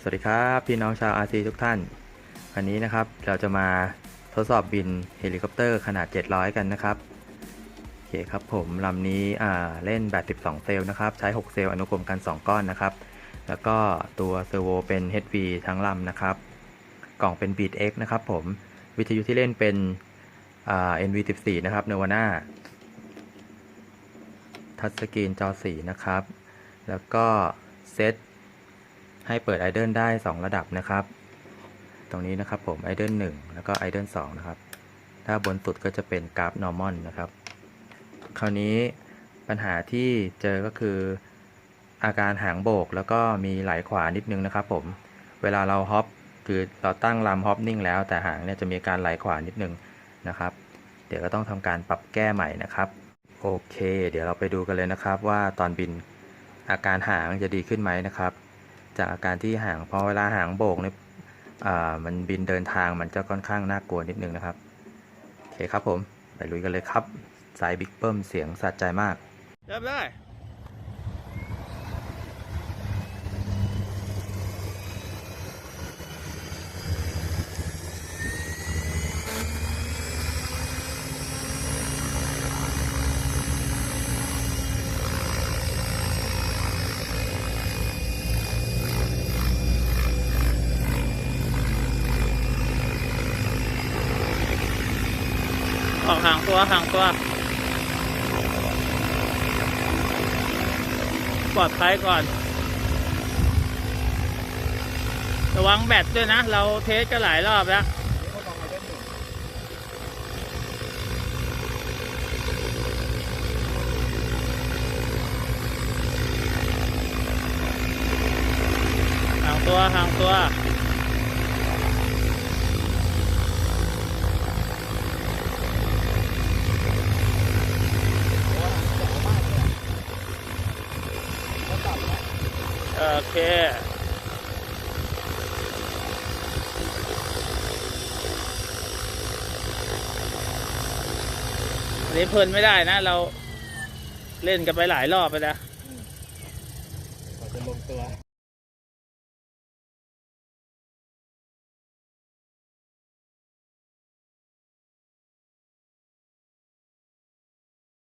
สวัสดีครับพี่น้องชาวอาซีทุกท่าน วันนี้นะครับเราจะมาทดสอบบินเฮลิคอปเตอร์ขนาด 700 กันนะครับโอเคครับผมลำนี้อ่าเล่นแบต12 เซลล์นะครับ ใช้ 6 เซลล์อนุกรมกัน 2 ก้อนนะครับ แล้วก็ตัวเซอร์โวเป็น HV ทั้งลำนะครับ กล่องเป็น Beat X นะครับผมวิทยุที่เล่นเป็นอ่า NV14 นะครับ Nirvana ทัชสกรีนจอสีนะครับ แล้วก็เซต ให้เปิดไอเดิลได้ 2 ระดับนะครับ ตรงนี้นะครับผมไอเดิล1แล้วก็ไอเดิล2นะครับ ถ้าบนสุดก็จะเป็นกราฟ normal นะครับ คราวนี้ปัญหาที่เจอก็คืออาการหางโบกแล้วก็มีไหลขวานิดนึงนะครับผม เวลาเราฮอปคือเราตั้งลำฮอปนิ่งแล้วแต่หางเนี่ยจะมีการไหลขวานิดนึงนะครับ เดี๋ยวก็ต้องทำการปรับแก้ใหม่นะครับโอเค เดี๋ยวเราไปดูกันเลยนะครับว่าตอนบินอาการหางจะดีขึ้นไหมนะครับ จากอาการที่หางพอเวลาหางโบกเนี่ยมันบินเดินทางมันจะค่อนข้างน่ากลัวนิดนึงนะครับ โอเคครับผม ไปลุยกันเลยครับ สายบิ๊กเบิ้มเสียงสะใจมากเริ่มได้ ออกห่างตัวห่างตัว ปลอดภัยก่อน ระวังแบตด้วยนะ เราเทสกันหลายรอบแล้วห่างตัวห่างตัว โอเคอันนี้เพลินไม่ได้นะ เราเล่นกันไปหลายรอบไปแล้ว กว่าจะลงตัว